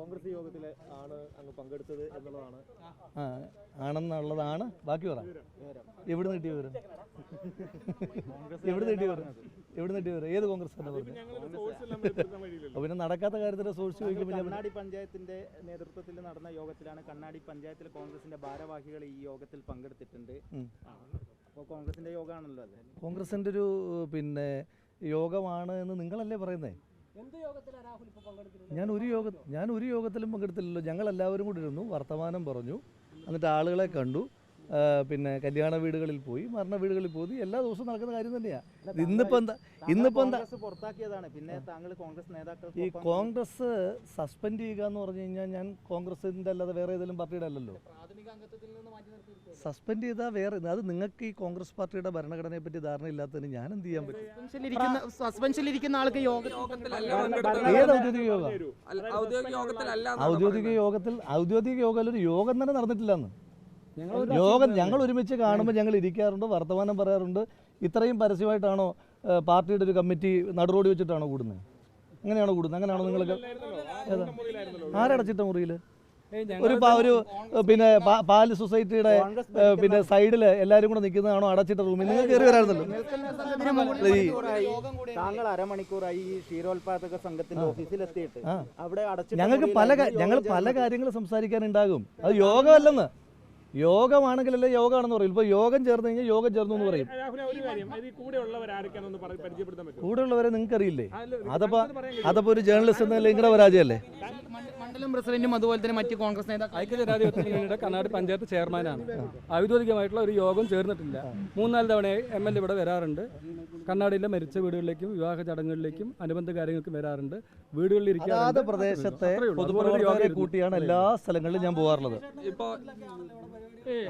കോൺഗ്രസ് യോഗത്തിൽ ആണ് അങ്ങ് പങ്കെടുത്തത് എന്നുള്ളതാണ്. ആ ആണെന്നുള്ളതാണ് ബാക്കി പറ. എവിടുന്ന് കിട്ടിയ വിവരം? എവിടുന്ന് കിട്ടിയ വിവരം? എവിടുന്ന് കിട്ടിയ വിവരം? ഏത് കോൺഗ്രസ് തന്നെ പറഞ്ഞു പിന്നെ നടക്കാത്ത കാര്യത്തിന്റെ സോഴ്സ് ചോദിക്കുമ്പോൾ കണ്ണാടി പഞ്ചായത്തിന്റെ നേതൃത്വത്തിൽ നടന്ന യോഗത്തിലാണ് കണ്ണാടി പഞ്ചായത്തിൽ കോൺഗ്രസിന്റെ ഭാരവാഹികൾ ഈ യോഗത്തിൽ പങ്കെടുത്തിട്ടുണ്ട്. അപ്പോൾ കോൺഗ്രസിന്റെ യോഗമാണല്ലോ അത്. കോൺഗ്രസിന്റെ ഒരു പിന്നെ യോഗമാണ് എന്ന് നിങ്ങളല്ലേ പറയുന്നേ? ഞാൻ ഒരു യോഗ ഞാൻ ഒരു യോഗത്തിലും പങ്കെടുത്തില്ലല്ലോ. ഞങ്ങൾ എല്ലാവരും കൂടി ഇരുന്നു വർത്തമാനം പറഞ്ഞു. എന്നിട്ട് ആളുകളെ കണ്ടു. പിന്നെ കല്യാണ വീടുകളിൽ പോയി മരണ വീടുകളിൽ പോയി. എല്ലാ ദിവസവും നടക്കുന്ന കാര്യം തന്നെയാണ് ഇന്നിപ്പോ എന്താ ഇന്നിപ്പോ എന്താ പുറത്താക്കിയതാണ്. പിന്നെ താങ്കൾ കോൺഗ്രസ് നേതാക്കൾ ഈ കോൺഗ്രസ് സസ്പെൻഡ് ചെയ്യുക എന്ന് പറഞ്ഞു കഴിഞ്ഞാൽ ഞാൻ കോൺഗ്രസിന്റെ അല്ലാതെ വേറെ ഏതെങ്കിലും പാർട്ടിയുടെ അല്ലല്ലോ. സസ്പെൻഡ് ചെയ്താൽ വേറെ. അത് നിങ്ങൾക്ക് ഈ കോൺഗ്രസ് പാർട്ടിയുടെ ഭരണഘടനയെ പറ്റി ധാരണ ഇല്ലാത്തതിന് ഞാൻ എന്ത് ചെയ്യാൻ പറ്റും സസ്പെൻഷനിലിരിക്കുന്ന ആൾക്ക് യോഗ ഏത് ഔദ്യോഗിക യോഗം? ഔദ്യോഗിക യോഗത്തിൽ ഔദ്യോഗിക യോഗത്തിൽ ഒരു യോഗം തന്നെ നടന്നിട്ടില്ലെന്ന്. യോഗം ഞങ്ങൾ ഒരുമിച്ച് കാണുമ്പോൾ ഞങ്ങൾ ഇരിക്കാറുണ്ട് വർത്തമാനം പറയാറുണ്ട്. ഇത്രയും പരസ്യമായിട്ടാണോ പാർട്ടിയുടെ ഒരു കമ്മിറ്റി നടുറോടി വെച്ചിട്ടാണോ കൂടുന്നത്? അങ്ങനെയാണോ കൂടുന്നത്? അങ്ങനെയാണോ നിങ്ങൾക്ക് ആരടച്ചിട്ട മുറിയിൽ ഒരു ഒരു പിന്നെ പാൽ പാൽ സൊസൈറ്റിയുടെ പിന്നെ സൈഡിൽ എല്ലാവരും കൂടെ നിൽക്കുന്നതാണോ അടച്ചിട്ട റൂമിൽ. നിങ്ങൾ കയറി വരാറുണ്ടല്ലോ. താങ്കൾ അരമണിക്കൂറായി ഈ ക്ഷീരോത്പാദക സംഘത്തിന്റെ ഓഫീസിൽ എത്തിയിട്ട് അവിടെ അടച്ചു ഞങ്ങൾക്ക് പല ഞങ്ങൾ പല. കാര്യങ്ങൾ സംസാരിക്കാനുണ്ടാകും. അത് യോഗമല്ലെന്ന്. യോഗമാണെങ്കിലല്ലേ യോഗമാണെന്ന് പറയും. ഇപ്പോൾ യോഗം ചേർന്ന് കഴിഞ്ഞാൽ യോഗം ചേർന്നു എന്ന് പറയും. കൂടെയുള്ളവരെ നിങ്ങൾക്ക് അറിയില്ലേ അല്ല, അതപ്പോ. അതപ്പോ ഒരു ജേർണലിസ്റ്റ് എന്ന പരാജയമല്ലേ? മണ്ഡലം പ്രസിഡന്റും അതുപോലെ തന്നെ മറ്റ് കോൺഗ്രസ് നേതാക്കൾ മുന്നണിയുടെ കർണാടക പഞ്ചായത്ത് ചെയർമാനാണ്. ഔദ്യോഗികമായിട്ടുള്ള ഒരു യോഗം ചേർന്നിട്ടില്ല. മൂന്നാൽ തവണ എം എൽ എ ഇവിടെ വരാറുണ്ട്. കർണാടകയിലെ മരിച്ച വീടുകളിലേക്കും വിവാഹ ചടങ്ങുകളിലേക്കും അനുബന്ധ കാര്യങ്ങൾക്കും വരാറുണ്ട്. വീടുകളിൽ പ്രദേശത്തെ. പൊതുപ്രവർത്തകരെ കൂട്ടിയാണ് എല്ലാ സ്ഥലങ്ങളിലും ഞാൻ പോകാറുള്ളത് ഇപ്പോ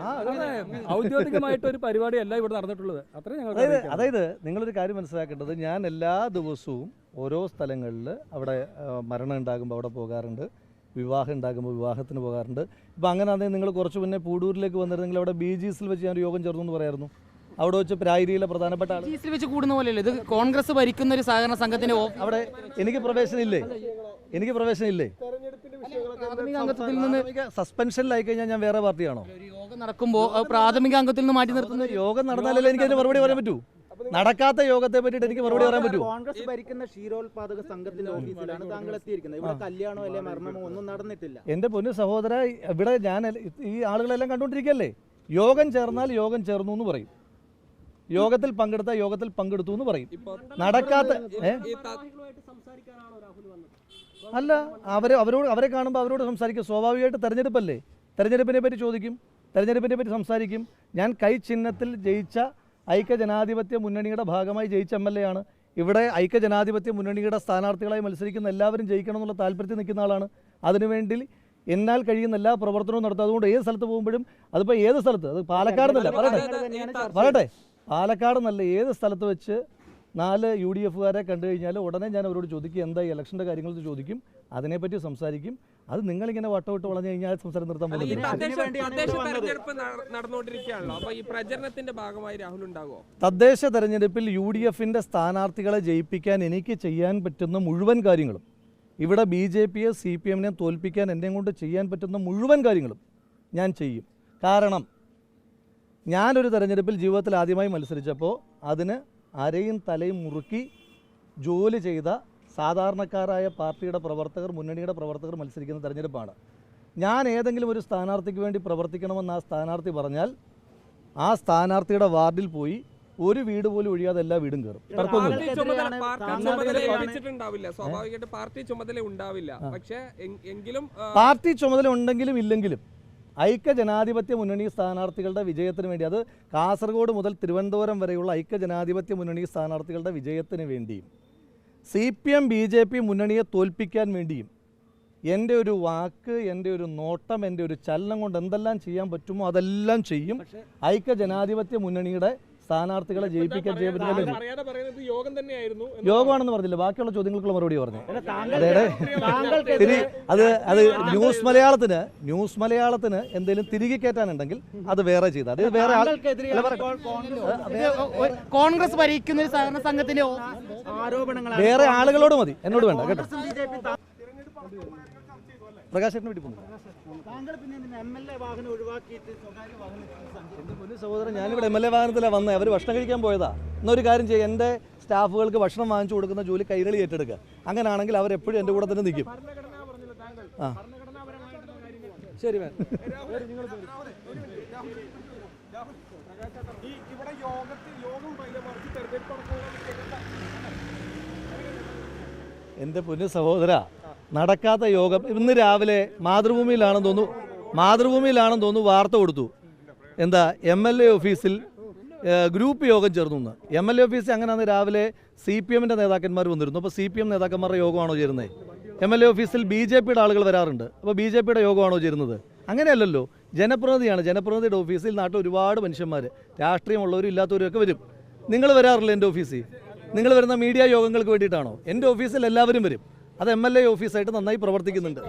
ആ, അതെ. ഔദ്യോഗികമായിട്ട് ഒരു പരിപാടിയല്ല ഇവിടെ നടന്നിട്ടുള്ളത്. അത്രയും ഞങ്ങൾ അതായത് അതായത് നിങ്ങളൊരു കാര്യം മനസ്സിലാക്കേണ്ടത് ഞാൻ എല്ലാ ദിവസവും ഓരോ സ്ഥലങ്ങളിൽ അവിടെ മരണം ഉണ്ടാകുമ്പോൾ അവിടെ പോകാറുണ്ട്. വിവാഹം ഉണ്ടാകുമ്പോൾ വിവാഹത്തിന് പോകാറുണ്ട്. ഇപ്പം അങ്ങനെ ആണെങ്കിൽ നിങ്ങൾ കുറച്ച് മുന്നേ പൂടൂരിലേക്ക് വന്നിരുന്നെങ്കിൽ അവിടെ ബി ജി എസിൽ വെച്ച് ഞാൻ ഒരു യോഗം ചേർന്നു എന്ന് പറയായിരുന്നു. അവിടെ വെച്ച് പ്രായരിയിലെ പ്രധാനപ്പെട്ട ആൾ ഓഫീസിൽ വെച്ച് കൂടുന്ന പോലെയല്ലേ? ഇത് കോൺഗ്രസ് ഭരിക്കുന്ന ഒരു സഹകരണ സംഘത്തിന്റെ ഓ- അവിടെ എനിക്ക് പ്രവേശനം ഇല്ലേ എനിക്ക് പ്രവേശനം ഇല്ലേ പ്രാഥമിക അംഗത്തിൽ നിന്ന് സസ്പെൻഷനിലായി കഴിഞ്ഞാൽ ഞാൻ വേറെ പാർട്ടിയാണോ? ഒരു യോഗം നടക്കുമ്പോൾ പ്രാഥമിക അംഗത്തിൽ നിന്ന് മാറ്റി നിർത്തുന്ന യോഗം നടന്നാലല്ലേ എനിക്ക് അതിന് മറുപടി പറയാൻ പറ്റൂ? നടക്കാത്ത യോഗത്തെ പറ്റിയിട്ട് എനിക്ക് മറുപടി പറയാൻ പറ്റുമോ? കോൺഗ്രസ് ഭരിക്കുന്ന ക്ഷീരോത്പാദക സംഘത്തിന്റെ ഓഫീസിലാണ് താങ്കൾ എത്തിയിരിക്കുന്നത് ഇവിടെ കല്യാണോ അല്ലെ മരണമോ ഒന്നും നടന്നിട്ടില്ല. എന്റെ പൊന്നു സഹോദര ഇവിടെ ഞാൻ ഈ ആളുകളെല്ലാം കണ്ടുകൊണ്ടിരിക്കല്ലേ യോഗം ചേർന്നാൽ യോഗം ചേർന്നു എന്ന് പറയും. യോഗത്തിൽ പങ്കെടുത്ത യോഗത്തിൽ പങ്കെടുത്തു എന്ന് പറയും. നടക്കാത്ത അല്ല അവരെ അവരോട് അവരെ കാണുമ്പോൾ അവരോട് സംസാരിക്കും. സ്വാഭാവികമായിട്ട് തെരഞ്ഞെടുപ്പല്ലേ? തെരഞ്ഞെടുപ്പിനെ പറ്റി ചോദിക്കും. തെരഞ്ഞെടുപ്പിനെ പറ്റി സംസാരിക്കും. ഞാൻ കൈ ചിഹ്നത്തിൽ ജയിച്ച ഐക്യ ജനാധിപത്യ മുന്നണിയുടെ ഭാഗമായി ജയിച്ച എം എൽ എ ആണ്. ഇവിടെ ഐക്യ ജനാധിപത്യ മുന്നണിയുടെ സ്ഥാനാർത്ഥികളായി മത്സരിക്കുന്ന എല്ലാവരും ജയിക്കണം എന്നുള്ള താല്പര്യത്തിൽ നിൽക്കുന്ന ആളാണ്. അതിനുവേണ്ടി എന്നാൽ കഴിയുന്ന എല്ലാ പ്രവർത്തനവും നടത്തും. അതുകൊണ്ട് ഏത് സ്ഥലത്ത് പോകുമ്പോഴും അതിപ്പോൾ ഏത് സ്ഥലത്ത്? അത് പാലക്കാട് എന്നല്ല പറയട്ടെ. പറയട്ടെ. പാലക്കാട് എന്നല്ല ഏത് സ്ഥലത്ത് വെച്ച് നാല് യു ഡി എഫുകാരെ കണ്ടു കഴിഞ്ഞാൽ ഉടനെ ഞാൻ അവരോട് ചോദിക്കും എന്താ ഈ ഇലക്ഷന്റെ കാര്യങ്ങൾ ചോദിക്കും അതിനെപ്പറ്റി സംസാരിക്കും. അത് നിങ്ങളിങ്ങനെ വട്ടവിട്ട് വളഞ്ഞു കഴിഞ്ഞാൽ സംസാരം നിർത്താൻ പോകുന്നില്ല. തദ്ദേശ തെരഞ്ഞെടുപ്പിൽ യു ഡി എഫിന്റെ സ്ഥാനാർത്ഥികളെ ജയിപ്പിക്കാൻ എനിക്ക് ചെയ്യാൻ പറ്റുന്ന മുഴുവൻ കാര്യങ്ങളും ഇവിടെ ബി ജെ പിയെ സി പി എമ്മിനെ തോൽപ്പിക്കാൻ എന്നെ കൊണ്ട് ചെയ്യാൻ പറ്റുന്ന മുഴുവൻ കാര്യങ്ങളും ഞാൻ ചെയ്യും. കാരണം ഞാനൊരു തെരഞ്ഞെടുപ്പിൽ ജീവിതത്തിൽ ആദ്യമായി മത്സരിച്ചപ്പോൾ അതിന് അരയും തലയും മുറുക്കി ജോലി ചെയ്ത സാധാരണക്കാരായ പാർട്ടിയുടെ പ്രവർത്തകർ മുന്നണിയുടെ പ്രവർത്തകർ മത്സരിക്കുന്ന തെരഞ്ഞെടുപ്പാണ്. ഞാൻ ഏതെങ്കിലും ഒരു സ്ഥാനാർത്ഥിക്ക് വേണ്ടി പ്രവർത്തിക്കണമെന്ന് ആ സ്ഥാനാർത്ഥി പറഞ്ഞാൽ ആ സ്ഥാനാർത്ഥിയുടെ വാർഡിൽ പോയി ഒരു വീട് പോലും ഒഴിയാതെ എല്ലാ വീടും കയറും. തർക്കമൊന്നുമില്ല. പാർട്ടി ചുമതല പാർട്ടി സ്ഥാനാർത്ഥികളെ ചുമതല. സ്വാഭാവികമായിട്ട് പാർട്ടി ചുമതല ഉണ്ടാവില്ല. പക്ഷേ എങ്കിലും പാർട്ടി ചുമതല ഉണ്ടെങ്കിലും ഇല്ലെങ്കിലും ഐക്യ ജനാധിപത്യ മുന്നണി സ്ഥാനാർത്ഥികളുടെ വിജയത്തിന് വേണ്ടി അത് കാസർഗോഡ് മുതൽ തിരുവനന്തപുരം വരെയുള്ള ഐക്യ ജനാധിപത്യ മുന്നണി സ്ഥാനാർത്ഥികളുടെ വിജയത്തിന് വേണ്ടിയും C P M B J P മുന്നണിയെ തോൽപ്പിക്കാൻ വേണ്ടിയും എന്റെ ഒരു വാക്ക് എന്റെ ഒരു നോട്ടം എന്റെ ഒരു ചലനം കൊണ്ട് എന്തെല്ലാം ചെയ്യാൻ പറ്റുമോ അതെല്ലാം ചെയ്യും ഐക്യ ജനാധിപത്യ മുന്നണിയുടെ സ്ഥാനാർത്ഥികളെ ജയിപ്പിക്കാൻ ചെയ്യാൻ എന്ന് യോഗമാണെന്ന് പറഞ്ഞില്ല. ബാക്കിയുള്ള ചോദ്യങ്ങൾക്കുള്ള മറുപടി പറഞ്ഞു. തിരി അത് അത് ന്യൂസ് മലയാളത്തിന് ന്യൂസ് മലയാളത്തിന് എന്തെങ്കിലും തിരികെ കയറ്റാനുണ്ടെങ്കിൽ അത് വേറെ ചെയ്താൽ അത് വേറെ കോൺഗ്രസ് ഭരിക്കുന്ന ഒരു സഹകരണ സംഘത്തിന്റെ ആരോപണങ്ങൾ വേറെ ആളുകളോട് മതി. എന്നോട് വേണ്ട കേട്ടോ. പ്രകാശേട്ടന് വേണ്ടി പോകുന്നു. സഹോദരൻ ഞാനിവിടെ എം എൽ എ വാഹനത്തിലാണ് വന്നത് അവർ ഭക്ഷണം കഴിക്കാൻ പോയതാ. എന്നൊരു കാര്യം ചെയ്യുക എന്റെ സ്റ്റാഫുകൾക്ക് ഭക്ഷണം വാങ്ങിച്ചു കൊടുക്കുന്ന ജോലി കൈരളി ഏറ്റെടുക്കുക. അങ്ങനെയാണെങ്കിൽ അവരെപ്പോഴും എന്റെ കൂടെ തന്നെ നിൽക്കും. ആ. ശരി മാം. ഇവിടെ യോഗത്തിൽ യോഗം തെരഞ്ഞെടുപ്പ് എന്റെ പൊന്നു സഹോദര നടക്കാത്ത യോഗം. ഇന്ന് രാവിലെ മാതൃഭൂമിയിലാണെന്ന് തോന്നുന്നു മാതൃഭൂമിയിലാണെന്ന് തോന്നുന്നു വാർത്ത കൊടുത്തു. എന്താ എം എൽ എ ഓഫീസിൽ ഗ്രൂപ്പ് യോഗം ചേർന്നു എന്ന് എം എൽ എ ഓഫീസിൽ അങ്ങനെയാണ് രാവിലെ സി പി എമ്മിന്റെ നേതാക്കന്മാർ വന്നിരുന്നു. അപ്പോൾ സി പി എം നേതാക്കന്മാരുടെ യോഗമാണോ ചേരുന്നത് എം എൽ എ ഓഫീസിൽ ബി ജെ പിയുടെ ആളുകൾ വരാറുണ്ട്. അപ്പോൾ ബി ജെ പിയുടെ യോഗമാണോ ചേരുന്നത്? അങ്ങനെയല്ലല്ലോ. ജനപ്രതിനിധിയാണ്. ജനപ്രതിനിധിയുടെ ഓഫീസിൽ നാട്ടിൽ ഒരുപാട് മനുഷ്യന്മാർ രാഷ്ട്രീയമുള്ളവരും ഇല്ലാത്തവരും ഒക്കെ വരും. നിങ്ങൾ വരാറില്ല എന്റെ ഓഫീസിൽ? നിങ്ങൾ വരുന്ന മീഡിയ യോഗങ്ങൾക്ക് വേണ്ടിയിട്ടാണോ? എന്റെ ഓഫീസിൽ എല്ലാവരും വരും. അത് എം എൽ എ ഓഫീസായിട്ട് നന്നായി പ്രവർത്തിക്കുന്നുണ്ട്.